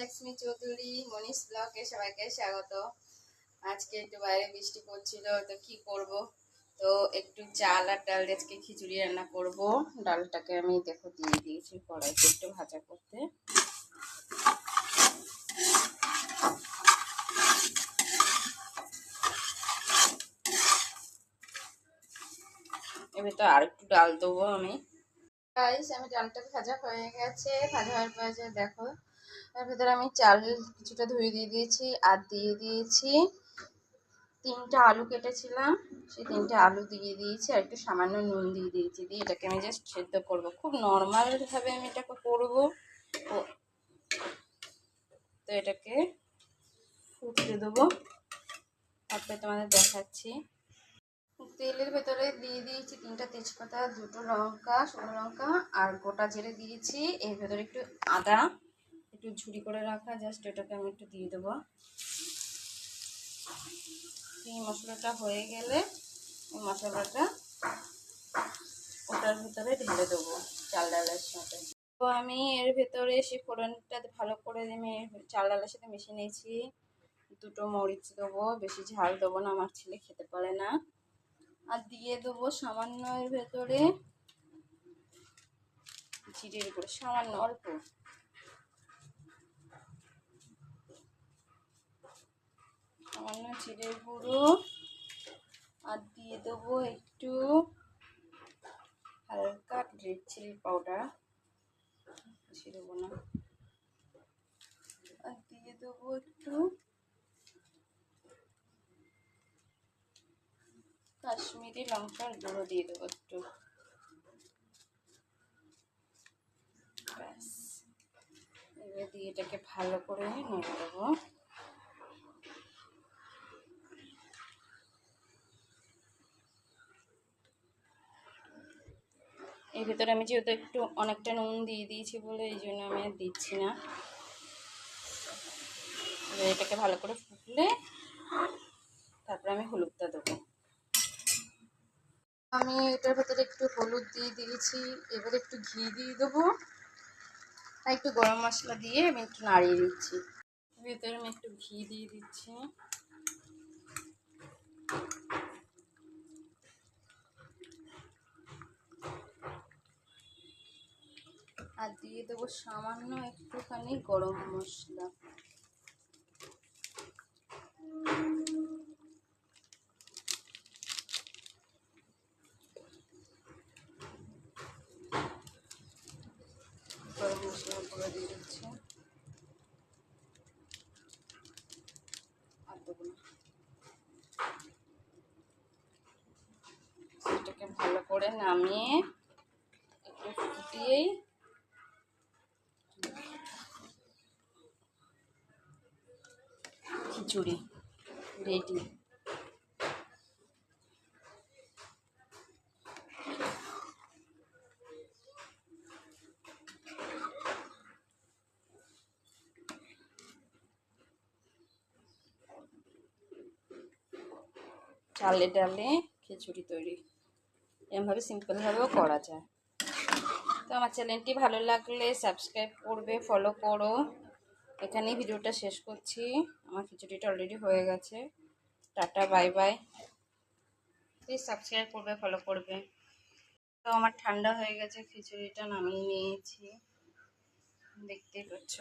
লক্ষ্মী চৌধুরী মনীষ ব্লকে সবাইকে স্বাগত। আজকে একটু বাইরে বৃষ্টি পড়ছিল, তো কি করব? তো একটু চাল আর ডাল আজকে খিচুড়ি রান্না করব। ডালটাকে আমি দেখো দিয়ে দিয়েছি কড়াইতে একটু ভাজা করতে। এবার তো আর একটু ডাল দেবো আমি। আমি ডালটা ভাজা হয়ে গেছে। ভাজা হওয়ার পর দেখো তার ভেতরে আমি চাল কিছুটা ধুয়ে দিয়ে দিয়েছি আর দিয়ে দিয়েছি তিনটা আলু কেটেছিলাম। সেই তিনটা আলু দিয়ে দিয়েছি আর একটু সামান্য নুন দিয়ে দিয়েছি। দিয়ে এটাকে আমি জাস্ট সেদ্ধ করব। খুব নর্মালভাবে আমি এটাকে করব। তো এটাকে ফুটতে দেবো। তারপরে তোমাদের দেখাচ্ছি। তেলের ভেতরে দিয়ে দিয়েছি তিনটা তেজপাতা, দুটো লঙ্কা, শুকনো লঙ্কা আর গোটা জিরে দিয়েছি। এর ভেতরে একটু আদা একটু ঝুড়ি করে রাখা জাস্ট এটাকে আমি একটু দিয়ে দেবো। এই মশলাটা হয়ে গেলে এই মশলাটা ওটার ভিতরে ঢেলে দেবো চাল ডালের সাথে। তো আমি এর ভেতরে সেই ফোড়নটা ভালো করে আমি চাল ডালের সাথে মিশিয়ে নিয়েছি। দুটো মরিচ দেবো, বেশি ঝাল দেবো না, আমার ছেলে খেতে পারে না। আর দিয়ে দেবো সামান্য এর ভেতরে জিরের গুঁড়ো, সামান্য, অল্প সামান্য জিরের গুঁড়ো আর দিয়ে দেবো একটু হালকা রেড চিলি পাউডার বেশি দেবো না। আর দিয়ে দেবো একটু কাশ্মীরি লঙ্কার গুঁড়ো দিয়ে দেবো একটু। ব্যাস। এবার দিয়ে এটাকে ভালো করে নেড়ে দেবো। এর ভিতরে আমি যেহেতু একটু অনেকটা নুন দিয়ে দিয়েছি বলে এই জন্য আমি আর দিচ্ছি না। এবার এটাকে ভালো করে ফুটলে তারপরে আমি হলুদটা দেবো। আমি এটার ভেতরে একটু হলুদ দিয়ে দিয়েছি, এবার একটু ঘি দিয়ে দেবো। আর একটু গরম মশলা দিয়ে আমি একটু নাড়িয়ে দিচ্ছি। ভেতরে আমি একটু ঘি দিয়ে দিচ্ছি। আর দিয়ে দেবো সামান্য একটুখানি গরম মশলা। গরম মশলা করে দিয়ে সেটাকে ভালো করে নামিয়ে একটু ফুটিয়েই খিচুড়ি রেডি চালে ডালে খিচুড়ি তৈরি। এরমভাবে সিম্পলভাবেও করা যায়। তো আমার চ্যানেলটি ভালো লাগলে সাবস্ক্রাইব করবে ফলো করো। এখানেই ভিডিওটা শেষ করছি। আমার খিচুড়িটা অলরেডি হয়ে গেছে। Tata bye bye please subscribe করবে ফলো করবে। তো আমার ঠান্ডা হয়ে গেছে, খিচুড়িটা নামিয়ে নিয়েছি। দেখতেই পাচ্ছ।